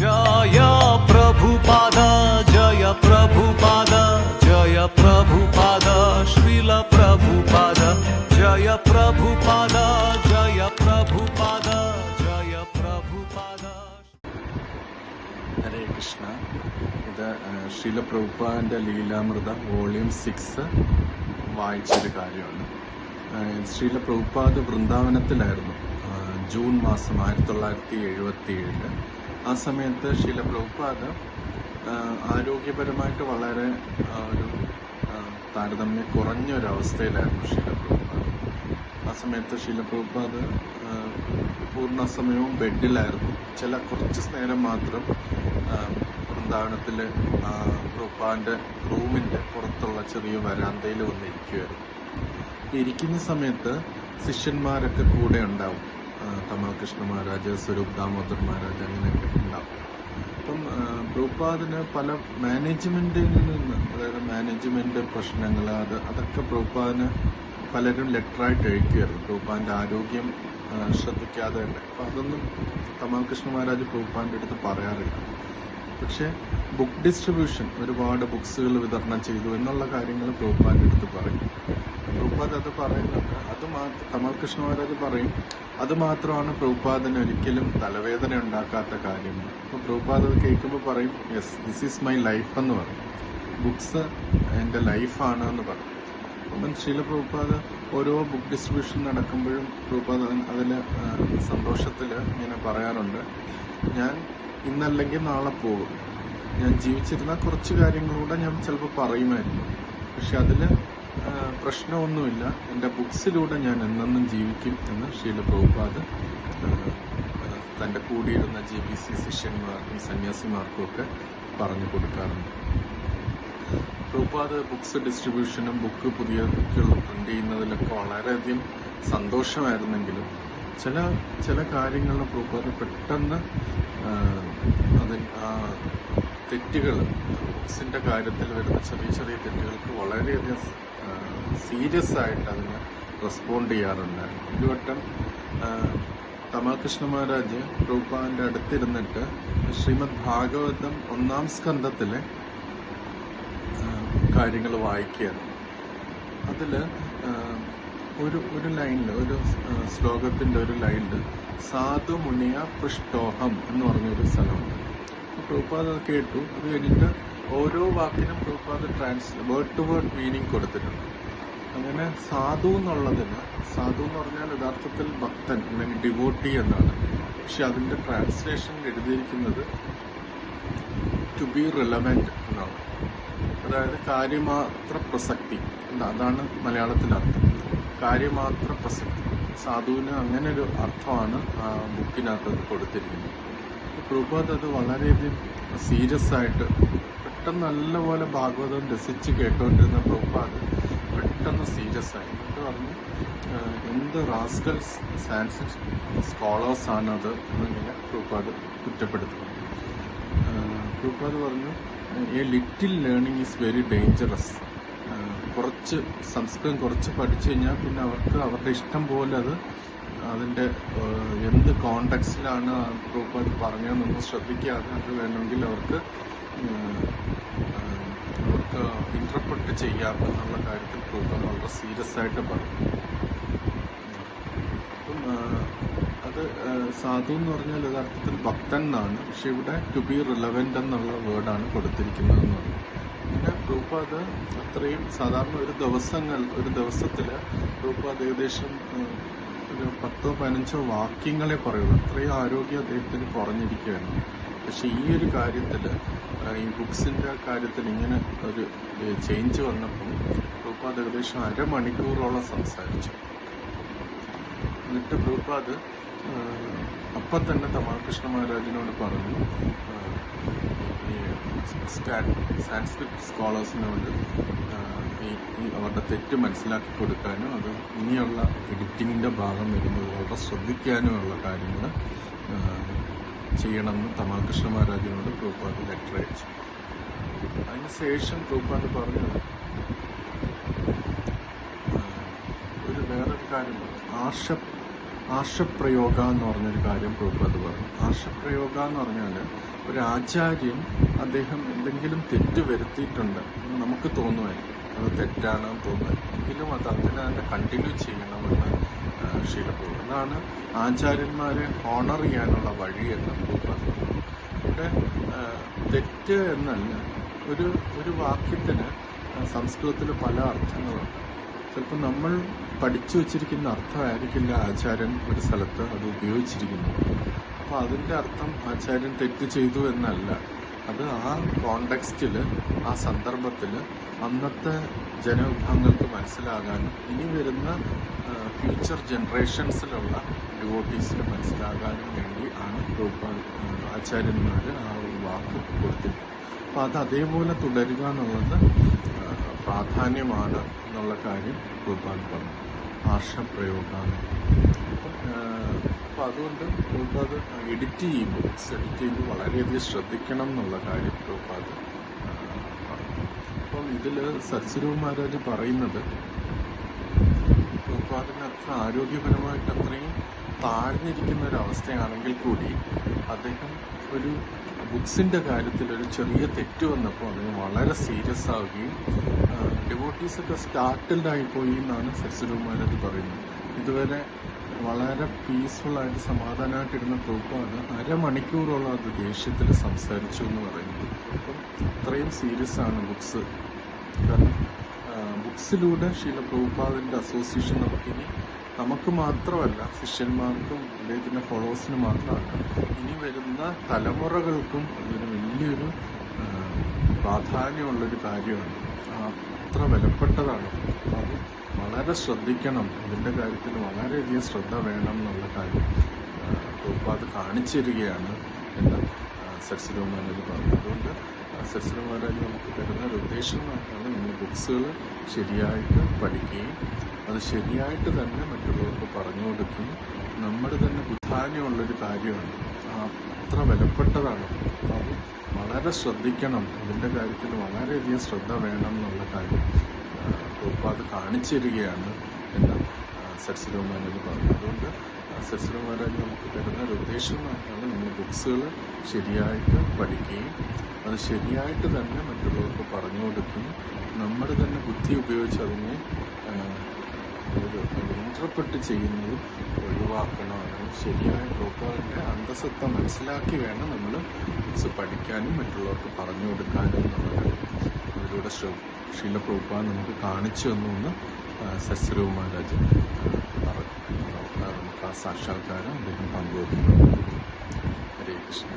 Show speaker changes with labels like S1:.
S1: ജയ ജയ ജയ ജയ ജയ ജയ
S2: ഹരേ കൃഷ്ണ. ഇത് ശ്രീല പ്രഭുപാദന്റെ Lilamrta volume six വായിച്ചൊരു കാര്യമാണ്. ശ്രീല പ്രഭുപാദ് വൃന്ദാവനത്തിലായിരുന്നു ജൂൺ മാസം ആയിരത്തി തൊള്ളായിരത്തി എഴുപത്തി ആ സമയത്ത് ശീല പ്രഭുപാദ് ആരോഗ്യപരമായിട്ട് വളരെ ഒരു ഒരു കുറഞ്ഞൊരവസ്ഥയിലായിരുന്നു ശീല പ്രഭുപാദ് ആ സമയത്ത് ശീല പ്രഭുപാദ് പൂർണ സമയവും ബെഡിലായിരുന്നു. ചില കുറച്ച് നേരം മാത്രം ആ, പ്രഭുപാദിന്റെ റൂമിന്റെ പുറത്തുള്ള ചെറിയ വരാന്തയിൽ വന്നിരിക്കുമായിരുന്നു ഇരിക്കുന്ന സമയത്ത് ശിഷ്യന്മാരൊക്കെ കൂടെ ഉണ്ടാവും. ആ, തമാൽ കൃഷ്ണ മഹാരാജ് സ്വരൂപ് ദാമോദർ മഹാരാജ് അങ്ങനെയൊക്കെ ഉണ്ടാവും. അപ്പം പ്രഭുപാദിന് പല മാനേജ്മെന്റിൽ നിന്ന് അതായത് മാനേജ്മെന്റ് പ്രശ്നങ്ങൾ അത് അതൊക്കെ പ്രഭുപാദിന് പലരും ലെറ്ററായിട്ട് എഴുതിയായിരുന്നു പ്രഭുപാദിന്റെ ആരോഗ്യം ശ്രദ്ധിക്കാതെ തന്നെ അപ്പം അതൊന്നും കമൽകൃഷ്ണ കൃഷ്ണ മഹാരാജ് പ്രഭുപാദിന്റെ അടുത്ത് പറയാറില്ല. പക്ഷേ ബുക്ക് ഡിസ്ട്രിബ്യൂഷൻ ഒരുപാട് ബുക്സുകൾ വിതരണം ചെയ്തു എന്നുള്ള കാര്യങ്ങൾ പ്രഭുപാദിന്റെ അടുത്ത് പറയും. പ്രഭുപാദ് അത് പറയുന്നുണ്ട്. അത് മാത്രം തമാൽ കൃഷ്ണ മഹാരാജ് പറയും. അത് മാത്രമാണ് പ്രഭുപാദിന് ഒരിക്കലും തലവേദന ഉണ്ടാക്കാത്ത കാര്യം. അപ്പോൾ പ്രഭുപാദ് അത് കേൾക്കുമ്പോൾ പറയും yes this is my life എന്ന് പറയും. ബുക്സ് എന്റെ ലൈഫാണ് എന്ന് പറയും. അപ്പം ശീല പ്രഭുപാദ്? ഓരോ ബുക്ക് ഡിസ്ട്രിബ്യൂഷൻ നടക്കുമ്പോഴും പ്രഭുപാദ് അതിൽ സന്തോഷത്തിൽ ഇങ്ങനെ പറയാറുണ്ട്. ഞാൻ ഇന്നല്ലെങ്കിൽ നാളെ പോകും. ഞാൻ ജീവിച്ചിരുന്ന കുറച്ച് കാര്യങ്ങളൂടെ ഞാൻ ചിലപ്പോൾ പറയുമായിരുന്നു പക്ഷെ അതിൽ പ്രശ്നമൊന്നുമില്ല. എന്റെ ബുക്സിലൂടെ ഞാൻ എന്നെന്നും ജീവിക്കും എന്ന് ശീല പ്രഭുപാദ് തന്റെ കൂടിയിരുന്ന ജി ബി സി ശിഷ്യന്മാർക്കും സന്യാസിമാർക്കും ഒക്കെ പറഞ്ഞു കൊടുക്കാറുണ്ട്. പ്രഭുപാദ് ബുക്സ് ഡിസ്ട്രിബ്യൂഷനും ബുക്ക് പുതിയ ബുക്കുകൾ പ്രിന്റ് ചെയ്യുന്നതിലൊക്കെ വളരെയധികം സന്തോഷമായിരുന്നെങ്കിലും ചില ചില കാര്യങ്ങളിൽ പ്രഭുപാദ് പെട്ടെന്ന് അതിൽ തെറ്റുകൾ ബുക്സിന്റെ കാര്യത്തിൽ വരുന്ന ചെറിയ ചെറിയ തെറ്റുകൾക്ക് വളരെയധികം സീരിയസ് ആയിട്ട് അതിന് റെസ്പോണ്ട് ചെയ്യാറുണ്ട്. ഒരു വട്ടം തമാകൃഷ്ണ മഹാരാജ് രൂപാന്റെ അടുത്തിരുന്നിട്ട് ശ്രീമദ് ഭാഗവതം ഒന്നാം സ്കന്ധത്തിലെ കാര്യങ്ങൾ വായിക്കുകയാണ്. അതിൽ ഒരു ഒരു ലൈനിൽ ഒരു ശ്ലോകത്തിന്റെ ഒരു ലൈനിൽ സാധു മുനിയ പൃഷ്ടോഹം എന്ന് പറഞ്ഞൊരു സ്ഥലമുണ്ട് പ്രൂപാദ കേട്ടു. അത് കഴിഞ്ഞിട്ട് ഓരോ വാക്കിനും Prabhupad trans word to word meaning കൊടുത്തിട്ടുണ്ട്. അങ്ങനെ സാധു എന്നുള്ളതിന് സാധു എന്ന് പറഞ്ഞാൽ യഥാർത്ഥത്തിൽ ഭക്തൻ അല്ലെങ്കിൽ ഡിവോട്ടി എന്നാണ്. പക്ഷെ അതിന്റെ ട്രാൻസ്ലേഷൻ എഴുതിയിരിക്കുന്നത് ടു ബി റിലവന്റ് എന്നാണ്. അതായത് കാര്യമാത്ര പ്രസക്തി. അതാണ് മലയാളത്തിൽ അർത്ഥം. കാര്യമാത്ര പ്രസക്തി. സാധുവിന് അങ്ങനെ ഒരു അർത്ഥമാണ് ആ ബുക്കിനകത്ത് അത് കൊടുത്തിരിക്കുന്നത്. പ്രഭാത് അത് വളരെയധികം സീരിയസ് ആയിട്ട് പെട്ടെന്ന് നല്ലപോലെ ഭാഗവതം രസിച്ച് കേട്ടുകൊണ്ടിരുന്ന പ്രഭുപാദ് പെട്ടെന്ന് സീരിയസ് ആയി. എന്നിട്ട് പറഞ്ഞു എന്ത് റാസ്കൽ സാൻസ് സ്കോളേഴ്സ് ആണ് അത് എന്നിങ്ങനെ പ്രൂപ്പാട് കുറ്റപ്പെടുത്തി പ്രൂപ്പാട് പറഞ്ഞു a little learning is very dangerous കുറച്ച് സംസ്കൃതം കുറച്ച് പഠിച്ചു കഴിഞ്ഞാൽ പിന്നെ അവർക്ക് അവരുടെ ഇഷ്ടം പോലെ അത് അതിന്റെ എന്ത് കോണ്ടക്സ്റ്റിലാണ് പ്രൂപ്പാട് പറഞ്ഞതെന്നൊന്ന് ശ്രദ്ധിക്കാതെ അത് വേണമെങ്കിൽ അവർക്ക് അവർക്ക് ഇന്റർപ്രറ്റ് ചെയ്യാം എന്നുള്ള കാര്യത്തിൽ പ്രൂഫം വളരെ സീരിയസ് ആയിട്ട് പറഞ്ഞു. അത് സാധു എന്ന് പറഞ്ഞാൽ യഥാർത്ഥത്തിൽ ഭക്തൻ എന്നാണ്. പക്ഷെ ഇവിടെ ടു ബി റിലവന്റ് എന്നുള്ള വേർഡാണ് കൊടുത്തിരിക്കുന്നതെന്ന് പറഞ്ഞു. പിന്നെ പ്രഭുപാദ് അത്രയും സാധാരണ ഒരു ദിവസങ്ങൾ ഒരു ദിവസത്തിൽ പ്രഭുപാദ് ഏകദേശം ഒരു പത്തോ പതിനഞ്ചോ വാക്യങ്ങളെ പറയുള്ളൂ അത്രയും ആരോഗ്യം അദ്ദേഹത്തിന് കുറഞ്ഞിരിക്കുകയാണ്. പക്ഷെ ഈ ഒരു കാര്യത്തിൽ ഈ ബുക്സിന്റെ കാര്യത്തിൽ ഇങ്ങനെ ഒരു ചേഞ്ച് വന്നപ്പം പ്രഭുപാദ് ഏകദേശം അരമണിക്കൂറോളം സംസാരിച്ചു. എന്നിട്ട് പ്രഭുപാദ് അപ്പം തന്നെ തമാകൃഷ്ണ മഹാരാജിനോട് പറഞ്ഞു സാൻസ്ക്രിറ്റ് സ്കോളേഴ്സിനോട് അവരുടെ തെറ്റ് മനസ്സിലാക്കി കൊടുക്കാനും അത് ഇനിയുള്ള എഡിറ്റിങ്ങിന്റെ ഭാഗം വരുമ്പോൾ വളരെ ശ്രദ്ധിക്കാനുമുള്ള കാര്യങ്ങൾ ചെയ്യണമെന്ന് തമാകൃഷ്ണ മഹാരാജിനോട് പ്രഭുപാദ് ലെറ്റർ അയച്ചു. അതിനുശേഷം പ്രഭുപാദ് പറഞ്ഞത് ഒരു വേറൊരു കാര്യം. ആർഷ ആർഷപ്രയോഗ എന്ന് പറഞ്ഞൊരു കാര്യം പ്രഭുപാദ് പറഞ്ഞു. ആർഷപ്രയോഗ എന്ന് പറഞ്ഞാൽ ഒരു ആചാര്യൻ അദ്ദേഹം എന്തെങ്കിലും തെറ്റ് വരുത്തിയിട്ടുണ്ട് എന്ന് നമുക്ക് തോന്നുമായിരിക്കും. അത് തെറ്റാണെന്ന് തോന്നുമായിരിക്കും. എങ്കിലും അത് അതിനെ കണ്ടിന്യൂ ചെയ്യണമെന്ന് ശീലപ്രഭു അതാണ് ആചാര്യന്മാരെ ഹോണർ ചെയ്യാനുള്ള വഴി എന്ന് പറഞ്ഞത് ഇവിടെ തെറ്റ് എന്നല്ല ഒരു ഒരു വാക്യത്തിന് സംസ്കൃതത്തിൽ പല അർത്ഥങ്ങളുണ്ട്. ചിലപ്പോൾ നമ്മൾ പഠിച്ചു വച്ചിരിക്കുന്ന അർത്ഥമായിരിക്കില്ല ആചാര്യൻ ഒരു സ്ഥലത്ത് അത് ഉപയോഗിച്ചിരിക്കുന്നത്. അപ്പോൾ അതിന്റെ അർത്ഥം ആചാര്യൻ തെറ്റ് ചെയ്തു എന്നല്ല. അത് ആ കോണ്ടെക്സ്റ്റിൽ ആ സന്ദർഭത്തിൽ അന്നത്തെ ജനവിഭാഗങ്ങൾക്ക് മനസ്സിലാകാനും ഇനി വരുന്ന ഫ്യൂച്ചർ ജനറേഷൻസിലുള്ള ഡിവോട്ടീസിന് മനസ്സിലാകാനും വേണ്ടി ആണ് പ്രഭുപാദ് ആചാര്യന്മാർ ആ ഒരു വാക്ക് കൊടുത്തിരുന്നത്. അപ്പോൾ അത് അതേപോലെ തുടരുക എന്നുള്ളത് പ്രാധാന്യമാണ് എന്നുള്ള കാര്യം ഗോപാൽ പറഞ്ഞു. ഭാഷാപ്രയോഗമാണ് അപ്പം അതുകൊണ്ട് പ്രഭുപാദ് എഡിറ്റ് ചെയ്യുമ്പോൾ ബുക്സ് എഡിറ്റ് ചെയ്യുമ്പോൾ വളരെയധികം ശ്രദ്ധിക്കണം എന്നുള്ള കാര്യം പ്രഭുപാദ് അപ്പം ഇതിൽ സത്സരൂ മഹാരാജ് പറയുന്നത് പ്രഭുപാദിന് അത്ര ആരോഗ്യപരമായിട്ട് അത്രയും താഴ്ന്നിരിക്കുന്ന ഒരു അവസ്ഥയാണെങ്കിൽ കൂടി അദ്ദേഹം ഒരു ബുക്സിന്റെ കാര്യത്തിൽ ഒരു ചെറിയ തെറ്റ് വന്നപ്പോൾ അദ്ദേഹം വളരെ സീരിയസ് ആവുകയും ഡിവോട്ടീസ് ഒക്കെ സ്റ്റാർട്ടിൽഡ് ആയിപ്പോയി എന്നാണ് സരസ്വരൂമാരത് പറയുന്നത്. ഇതുവരെ വളരെ പീസ്ഫുൾ ആയിട്ട് സമാധാനമായിട്ടിരുന്ന ഗ്രൂപ്പാണ് അരമണിക്കൂറോളം അത് ദേഷ്യത്തിൽ സംസാരിച്ചു എന്ന് പറയുന്നത്. അപ്പം അത്രയും സീരിയസ് ആണ് ബുക്സ് കാരണം ബുക്സിലൂടെ ശീല പ്രഭുപാദിന്റെ അസോസിയേഷൻ നമുക്കിനി നമുക്ക് മാത്രമല്ല ശിഷ്യന്മാർക്കും അദ്ദേഹത്തിന്റെ ഫോളോവേഴ്സിന് മാത്രമല്ല ഇനി വരുന്ന തലമുറകൾക്കും അതൊരു വലിയൊരു പ്രാധാന്യമുള്ളൊരു കാര്യമാണ്. അത്ര വിലപ്പെട്ടതാണ്. അത് വളരെ ശ്രദ്ധിക്കണം. ഇതിന്റെ കാര്യത്തിൽ വളരെയധികം ശ്രദ്ധ വേണം എന്നുള്ള കാര്യം ഇപ്പോൾ കാണിച്ചു തരികയാണ് എന്ന് സരസ്വരമാരാജ് പറഞ്ഞു. അതുകൊണ്ട് സരസ്വരമാരാജ് നമുക്ക് തരുന്ന ഒരു ഉദ്ദേശം എന്ന് പറഞ്ഞാൽ നമ്മൾ ബുക്സുകൾ ശരിയായിട്ട് പഠിക്കുകയും അത് ശരിയായിട്ട് തന്നെ മറ്റുള്ളവർക്ക് പറഞ്ഞു കൊടുക്കുകയും നമ്മുടെ തന്നെ പ്രാധാന്യമുള്ളൊരു കാര്യമാണ്. അത്ര വിലപ്പെട്ടതാണ്. അത് വളരെ ശ്രദ്ധിക്കണം. ഇതിന്റെ കാര്യത്തിൽ വളരെയധികം ശ്രദ്ധ വേണം എന്നുള്ള കാര്യം. പ്രഭുപാദ് കാണിച്ചു തരികയാണ് എന്ന് സരസ്വതി മഹാരാജ് പറഞ്ഞു. അതുകൊണ്ട് സരസ്വതി മഹാരാജ് നമുക്ക് തരുന്ന ഒരു നമ്മൾ ബുക്സുകൾ ശരിയായിട്ട് പഠിക്കുകയും അത് ശരിയായിട്ട് തന്നെ മറ്റുള്ളവർക്ക് പറഞ്ഞു കൊടുക്കുകയും നമ്മുടെ തന്നെ ബുദ്ധി ഉപയോഗിച്ച് അതിനെ ഇന്റർപ്രറ്റ് ചെയ്യുന്നതും ഒഴിവാക്കണം. ശരിയായ പ്രോപ്പറിന്റെ അന്തസത്ത മനസ്സിലാക്കി വേണം നമ്മൾ ബുക്സ് പഠിക്കാനും മറ്റുള്ളവർക്ക് പറഞ്ഞു കൊടുക്കാനും എന്നുള്ളത് അതിലൂടെ ശീലപ്രഭുപ്പ നമുക്ക് കാണിച്ചു തന്നു എന്ന് സസ്രവ് മഹാരാജ് നമുക്ക് ആ സാക്ഷാത്കാരം അദ്ദേഹം പങ്കുവെക്കുന്നു. ഹരേ കൃഷ്ണ.